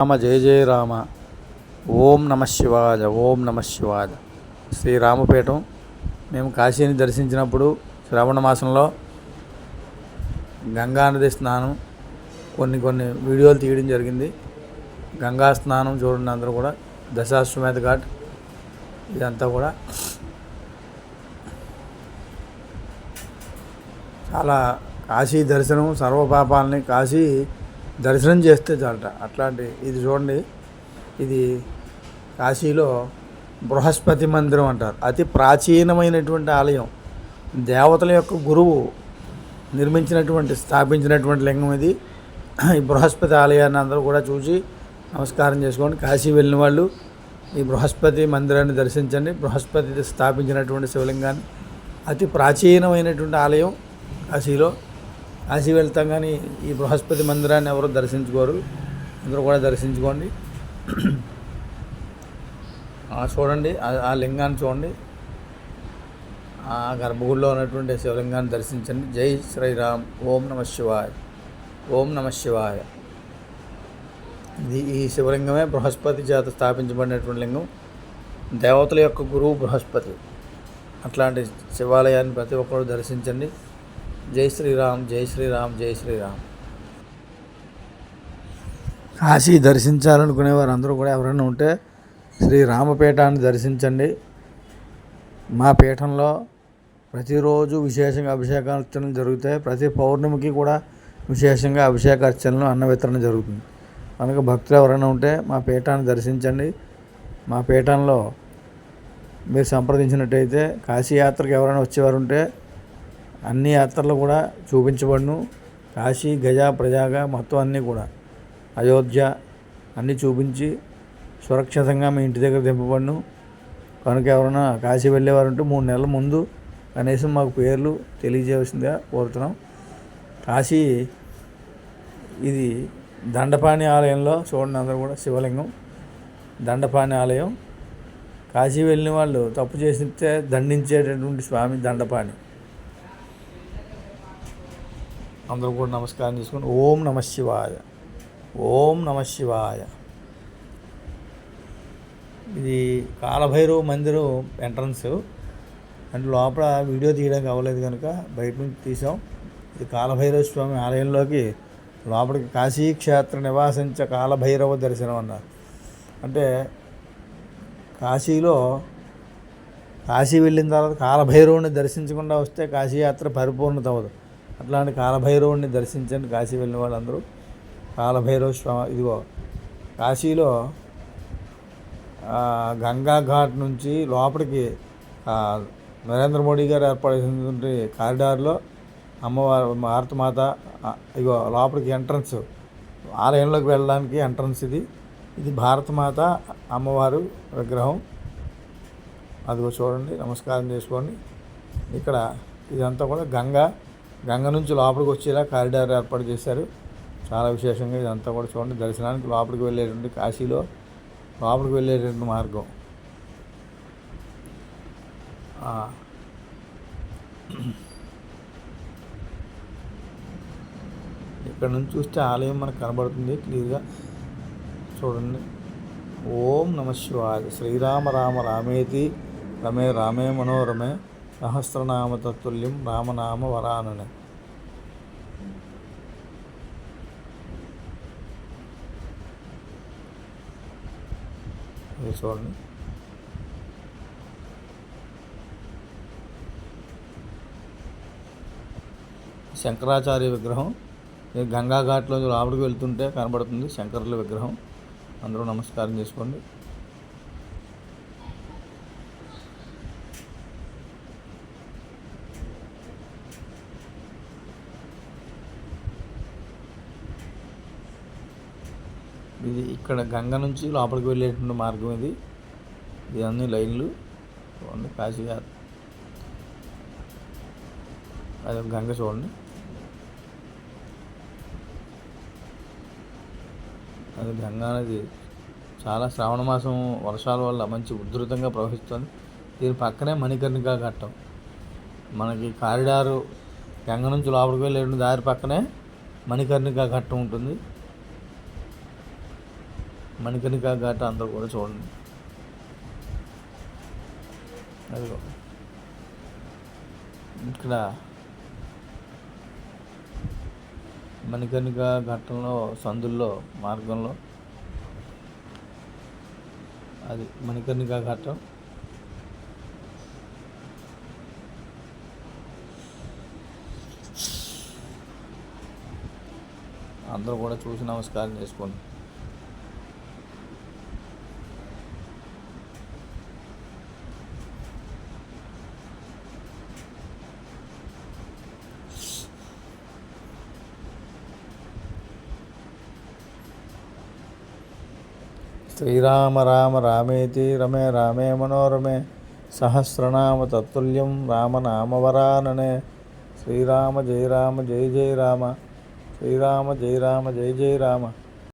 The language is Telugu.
రామ జయ జయ రామ. ఓం నమ శివాయ ఓం నమ శివాయ. శ్రీరామపీఠం మేము కాశీని దర్శించినప్పుడు శ్రావణ మాసంలో గంగా నది స్నానం కొన్ని కొన్ని వీడియోలు తీయడం జరిగింది. గంగా స్నానం చూడండి అందరూ కూడా. దశాశ్వమేధ ఘాట్. ఇదంతా కూడా చాలా కాశీ దర్శనం సర్వపాపాలని కాశీ దర్శనం చేస్తే చాలట. అట్లాంటి ఇది చూడండి. ఇది కాశీలో బృహస్పతి మందిరం అంటారు. అతి ప్రాచీనమైనటువంటి ఆలయం. దేవతల యొక్క గురువు నిర్మించినటువంటి స్థాపించినటువంటి లింగం ఇది. ఈ బృహస్పతి ఆలయాన్ని అందరూ కూడా చూసి నమస్కారం చేసుకోండి. కాశీ వెళ్ళిన వాళ్ళు ఈ బృహస్పతి మందిరాన్ని దర్శించండి. బృహస్పతి స్థాపించినటువంటి శివలింగాన్ని. అతి ప్రాచీనమైనటువంటి ఆలయం కాశీలో. కాశీ వెళ్తాం కానీ ఈ బృహస్పతి మందిరాన్ని ఎవరు దర్శించుకోరు. అందరూ కూడా దర్శించుకోండి. చూడండి ఆ- ఆ లింగాన్ని చూడండి. ఆ గర్భగుడిలో ఉన్నటువంటి శివలింగాన్ని దర్శించండి. జై శ్రీరామ్. ఓం నమ శివాయ. ఓం నమ శివాయ. ఇది ఈ శివలింగమే బృహస్పతి చేత స్థాపించబడినటువంటి లింగం. దేవతల యొక్క గురువు బృహస్పతి. అట్లాంటి శివాలయాన్ని ప్రతి ఒక్కరు దర్శించండి. జై శ్రీరామ్ జై శ్రీరామ్ జై శ్రీరామ్. కాశీ దర్శించాలనుకునే వారందరూ అందరూ కూడా ఎవరైనా ఉంటే శ్రీ రామపీఠాన్ని దర్శించండి. మా పీఠంలో ప్రతిరోజు విశేషంగా అభిషేకార్చనలు జరుగుతాయి. ప్రతి పౌర్ణమికి కూడా విశేషంగా అభిషేక అర్చనలు అన్న వితరణ జరుగుతుంది. కనుక భక్తులు ఎవరైనా ఉంటే మా పీఠాన్ని దర్శించండి. మా పీఠంలో మీరు సంప్రదించినట్టయితే కాశీయాత్రకు ఎవరైనా వచ్చేవారు ఉంటే అన్ని యాత్రలు కూడా చూపించబడును. కాశీ గజ ప్రజాగా మొత్తం అన్నీ కూడా. అయోధ్య అన్నీ చూపించి సురక్షితంగా మీ ఇంటి దగ్గర దింపబడును కనుక ఎవరైనా కాశీ వెళ్ళేవారంటే మూడు నెలల ముందు కనీసం మాకు పేర్లు తెలియజేయవలసిందిగా కోరుతున్నాం. కాశీ ఇది దండపాణి ఆలయంలో చూడండి అందరూ కూడా శివలింగం. దండపాణి ఆలయం. కాశీ వెళ్ళిన వాళ్ళు తప్పు చేసితే దండించేటటువంటి స్వామి దండపాణి. అందరూ కూడా నమస్కారం చేసుకుని ఓం నమ శివాయ. ఓం నమ శివాయ. ఇది కాలభైరవ మందిరం ఎంట్రన్స్. అంటే లోపల వీడియో తీయడానికి అవ్వలేదు కనుక బయట నుంచి తీసాం. ఇది కాలభైరవ స్వామి ఆలయంలోకి లోపలికి కాశీక్షేత్ర నివాసించ కాలభైరవ దర్శనం అన్నారు అంటే కాశీలో కాశీ వెళ్ళిన తర్వాత కాలభైరవుని దర్శించకుండా వస్తే కాశీయాత్ర పరిపూర్ణత అవ్వదు. అట్లాంటి కాలభైరవుడిని దర్శించండి. కాశీ వెళ్ళిన వాళ్ళందరూ. కాలభైరవ స్వామి ఇదిగో కాశీలో గంగా ఘాట్ నుంచి లోపలికి నరేంద్ర మోడీ గారు ఏర్పాటు చేసినటువంటి కారిడార్లో అమ్మవారు భారతమాత ఇగో లోపలికి ఎంట్రన్స్ ఆలయంలోకి వెళ్ళడానికి ఎంట్రన్స్ ఇది. ఇది భారతమాత అమ్మవారు విగ్రహం. అదిగో చూడండి నమస్కారం చేసుకోండి. ఇక్కడ ఇదంతా కూడా గంగా గంగ నుంచి లోపలికి వచ్చేలా కారిడార్ ఏర్పాటు చేశారు. చాలా విశేషంగా ఇదంతా కూడా చూడండి. దర్శనానికి లోపలికి వెళ్ళేటువంటి కాశీలో లోపలికి వెళ్ళేటువంటి మార్గం. ఇక్కడ నుంచి చూస్తే ఆలయం మనకు కనబడుతుంది. క్లియర్గా చూడండి. ఓం నమ శివాయ. శ్రీరామ రామ రామేతి. రమే రామే మనోరమే. సహస్రనామ తత్తుల్యం రామనామ వరానని. ఇది చూడండి. శంకరాచార్య విగ్రహం. ఇది గంగా ఘాట్లో లోపలికి వెళ్తుంటే కనబడుతుంది శంకరుల విగ్రహం. అందరూ నమస్కారం చేసుకోండి. ఇది ఇక్కడ గంగ నుంచి లోపలికి వెళ్ళేటువంటి మార్గం ఇది. ఇవన్నీ లైన్లు చూడండి కాశీ అది గంగ చూడండి. అది గంగా నది చాలా శ్రావణ మాసం వర్షాల వల్ల మంచి ఉధృతంగా ప్రవహిస్తుంది. దీని పక్కనే మణికర్ణికా ఘట్టం. మనకి కారిడారు గంగ నుంచి లోపలికి వెళ్ళే దారి పక్కనే మణికర్ణికా ఘట్టం ఉంటుంది. మణికణికా ఘాట్ అందరూ కూడా చూడండి. అదిగో. ఇక్కడ మణికర్ణిక ఘట్టంలో సందుల్లో మార్గంలో అది మణికర్ణిక ఘట్టం అందరూ కూడా చూసి నమస్కారం చేసుకోండి. శ్రీరామ రామ రామేతి రమే రామే మనోరమే సహస్రనామ తత్తుల్యం రామనామవరాననే శ్రీరామ జయ రామ జయ జయ రామ. శ్రీరామ జయ రామ జయ జయ రామ.